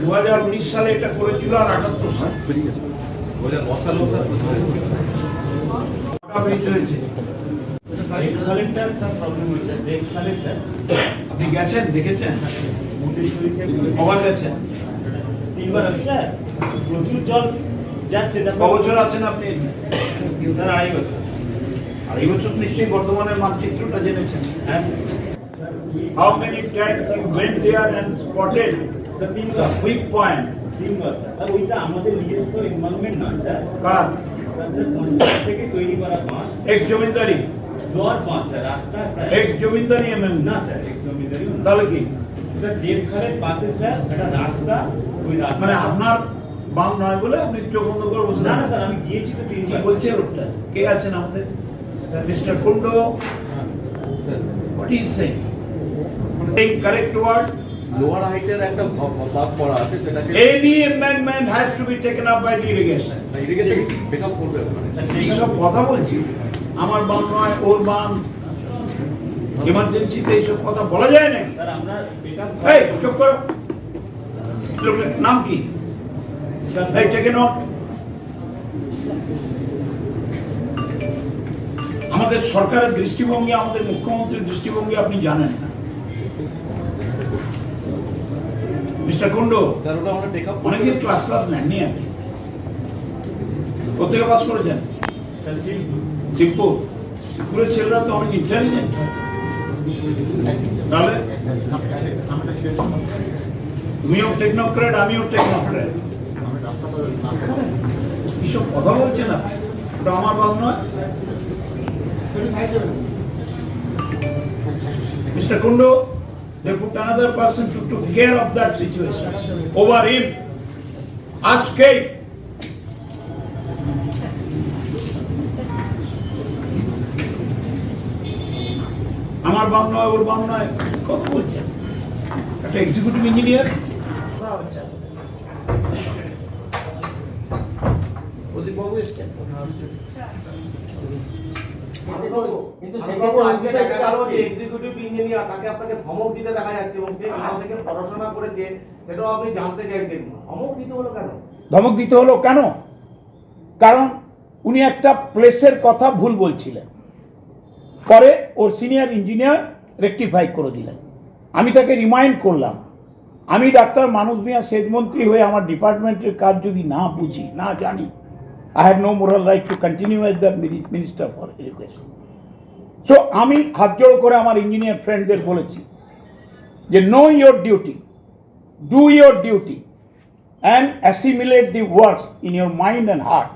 দু হাজার উনিশ সালে এটা করেছিল আর আটাত্তর সালে। আপনি গেছেন? দেখেছেন? কবার গেছেন? তিনবার প্রচুর জল যাচ্ছে ক বছর আছেন আপনি? আড়াই বছর। আড়াই বছর নিশ্চয়ই বর্তমানের মানচিত্রটা জেনেছেন। হ্যাঁ How many times you went there and spotted the weak point? তিনবার স্যার স্যার ওইটা আমাদের নিজস্ব ইনভলভমেন্ট নয় স্যার কার? স্যার স্যার পঞ্চায়েত থেকে তৈরি করা পাঁচ এক জমিদারি? দর পাঁচ স্যার রাস্তা এক জমিদারি এমএম না স্যার এক্সট্রিমিটারি তাহলে কি? স্যার পাশে স্যার একটা রাস্তা ওই রাস্তা। মানে আপনার বাম নয় বলে আপনি চোখ বন্ধ করে বসে না না স্যার আমি গিয়েছি তো তিনবার। বলছে লোকটা? কে আছেন আমাদের? Mister Kundu what is saying correct word lower হাইটের একটা বাস করা আছে সেটাকে ইরিগেশন বেকআপ করবে কথা বলছি আমার বাম নয় ওর বাম ইমার্জেন্সিতে এইসব কথা বলা যায় নাকি? স্যার আমরা বেকআপ এই চুপ করো। নাম কি? এই টেকে নোট আমাদের সরকারের দৃষ্টিভঙ্গি আমাদের মুখ্যমন্ত্রীর দৃষ্টিভঙ্গি আপনি জানেন না। মিস্টার কুন্ডু স্যার ওটা আমরা টেক আপ অনেকদিন ক্লাস ক্লাস নেননি কি। কোথেকে পাস করেছেন? শিবপুর শিবপুরের ছেলেরা তো অনেক ইন্টেলিজেন্ট তাহলে? তুমিও টেকনোক্রেট আমিও টেকনোক্রেট এইসব কথা বলছে না। ওটা আমার বাদ নয়। Mr. Kundu, they put another person to took care of that situation over him. আজকেই আমার বাম নয় ওর বাম নয় কত বলছেন একটা এক্সিকিউটিভ ইঞ্জিনিয়ার এসছেন কিন্তু সেক্ষেত্রে আজকে দেখা গেল যে এক্সিকিউটিভ ইঞ্জিনিয়ার তাকে আপনাকে ধমক দিতে দেখা যাচ্ছে এবং সে কোথা থেকে পড়াশোনা করেছে সেটাও আপনি জানতে চাইছেন। ধমক দিতে হলো কেন? ধমক দিতে হলো কেন? কারণ উনি একটা প্লেসের কথা ভুল বলছিলেন। পরে ওর সিনিয়র ইঞ্জিনিয়ার রেকটিফাই করে দিলেন। আমি তাকে রিমাইন্ড করলাম। আমি ডাক্তার মানুষ মিয়া সেচ মন্ত্রী হয়ে আমার ডিপার্টমেন্টের কাজ যদি না বুঝি না জানি I have no moral right to continue as the minister for education so আমি হাত জোড়ো করে আমার ইঞ্জিনিয়ার ফ্রেন্ডদের বলেছি যে know your duty do your duty and assimilate the words in your mind and heart